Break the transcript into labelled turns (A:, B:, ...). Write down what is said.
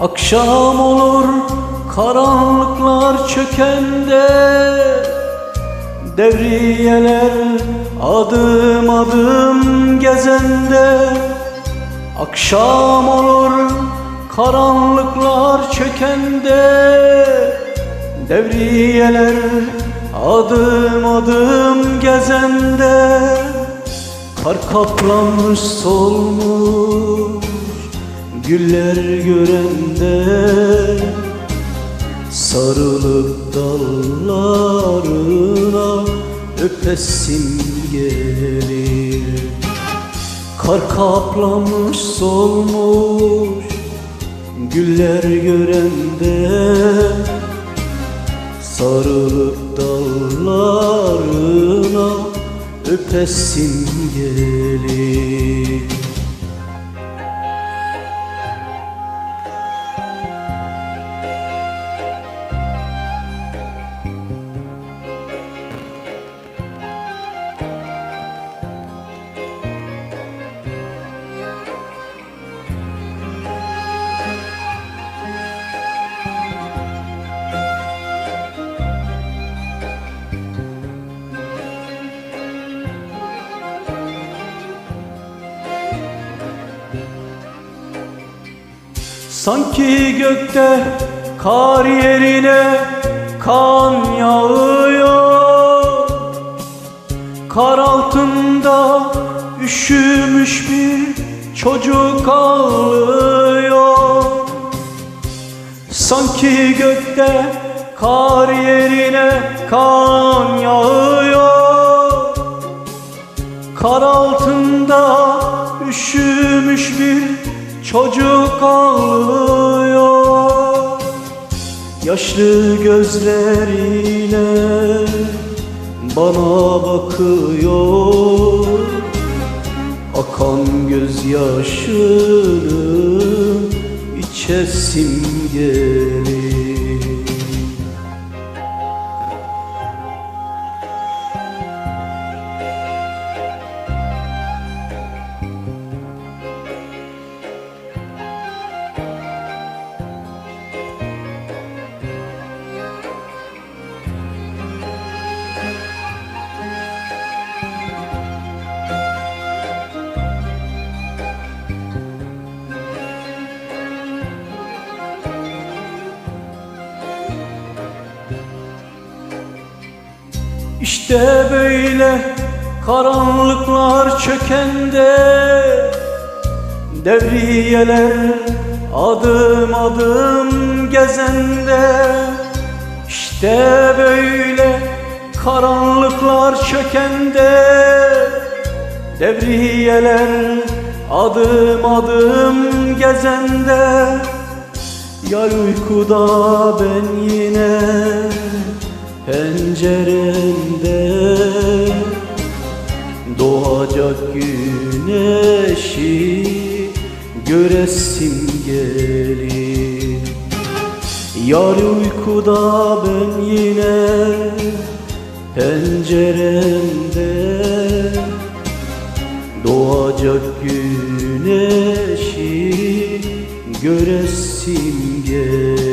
A: Akşam olur karanlıklar çökende. Devriyeler adım adım gezende. Akşam olur karanlıklar çökende. Devriyeler adım adım gezende. Kar kaplamış solmuş güller görende Sarılıp dallarına öpesim gelir. Kar kaplamış solmuş güller görende Sarılıp dallarına öpesim gelir Sanki gökte kar yerine kan yağıyor. Kar altında üşümüş bir çocuk ağlıyor. Sanki gökte kar yerine kan yağıyor. Kar altında üşümüş bir çocuk ağlıyor Yaşlı gözleriyle bana bakıyor. Akan gözyaşını içesim gelir İşte böyle karanlıklar çökende Devriyeler adım adım gezende. İşte böyle karanlıklar çökende Devriyeler adım adım gezende. Yar uykuda ben yine penceremde Doğacak güneşi göresim gelir Yar uykuda ben yine penceremde Doğacak güneşi göresim gelir